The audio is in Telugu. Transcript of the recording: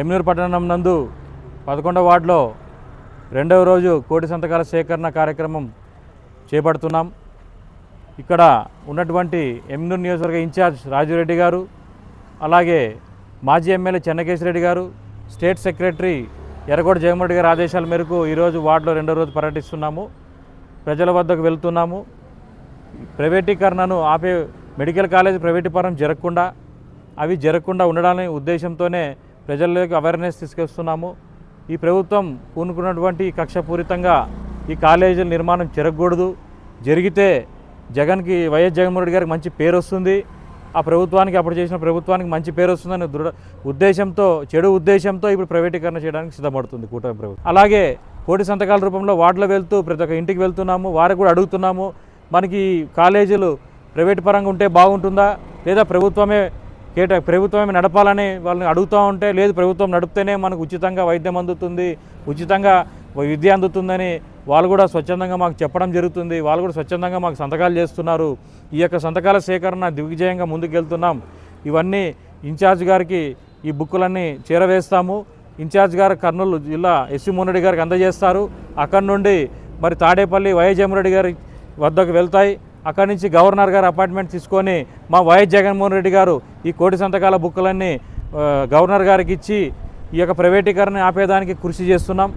ఎమ్నూరు పట్టణం నందు పదకొండవ వార్డులో రెండవ రోజు కోటి సంతకాల సేకరణ కార్యక్రమం చేపడుతున్నాం. ఇక్కడ ఉన్నటువంటి ఎమ్నూరు నియోజకవర్గ ఇన్ఛార్జ్ రాజురెడ్డి గారు అలాగే మాజీ ఎమ్మెల్యే చెన్నకేశ్వరెడ్డి గారు స్టేట్ సెక్రటరీ ఎర్రగోడ జగన్మోహన్ గారి ఆదేశాల మేరకు ఈరోజు వార్డులో రెండో రోజు పర్యటిస్తున్నాము. ప్రజల వద్దకు వెళ్తున్నాము. ప్రైవేటీకరణను ఆపే మెడికల్ కాలేజ్ ప్రైవేటీకరణ జరగకుండా అవి జరగకుండా ఉండడాని ఉద్దేశంతోనే ప్రజల్లోకి అవేర్నెస్ తీసుకొస్తున్నాము. ఈ ప్రభుత్వం పూనుకున్నటువంటి కక్షపూరితంగా ఈ కాలేజీల నిర్మాణం జరగకూడదు. జరిగితే జగన్కి వైఎస్ జగన్మోహన్ రెడ్డి గారికి మంచి పేరు వస్తుంది. ఆ ప్రభుత్వానికి అప్పుడు చేసిన ప్రభుత్వానికి మంచి పేరు వస్తుందని దృఢ ఉద్దేశంతో చెడు ఉద్దేశంతో ఇప్పుడు ప్రైవేటీకరణ చేయడానికి సిద్ధపడుతుంది కూటమి ప్రభుత్వం. అలాగే కోటి సంతకాల రూపంలో వార్డులో వెళ్తూ ప్రతి ఒక్క ఇంటికి వెళ్తున్నాము. వారికి కూడా అడుగుతున్నాము. మనకి కాలేజీలు ప్రైవేట్ పరంగా ఉంటే బాగుంటుందా? లేదా ప్రభుత్వమే కేట ప్రభుత్వమే నడపాలని వాళ్ళని అడుగుతూ ఉంటే లేదు ప్రభుత్వం నడిపితేనే మనకు ఉచితంగా వైద్యం అందుతుంది ఉచితంగా విద్య అందుతుందని వాళ్ళు కూడా స్వచ్ఛందంగా మాకు చెప్పడం జరుగుతుంది వాళ్ళు కూడా స్వచ్ఛందంగా మాకు సంతకాలు చేస్తున్నారు. ఈ యొక్క సంతకాల సేకరణ దిగ్విజయంగా ముందుకెళ్తున్నాం. ఇవన్నీ ఇన్ఛార్జ్ గారికి ఈ బుక్కులన్నీ చేరవేస్తాము. ఇన్ఛార్జ్ గారు కర్నూలు జిల్లా ఎస్సీ మోనరెడ్డి గారికి అందజేస్తారు. అక్కడి నుండి మరి తాడేపల్లి వైఎస్ గారి వద్దకు వెళ్తాయి. అక్కడి నుంచి గవర్నర్ గారు అపాయింట్మెంట్ తీసుకొని మా వైఎస్ జగన్మోహన్ రెడ్డి గారు ఈ కోటి సంతకాల బుక్కులన్నీ గవర్నర్ గారికి ఇచ్చి ఈ యొక్క ప్రైవేటీకరణ ఆపేదానికి కృషి చేస్తున్నాం.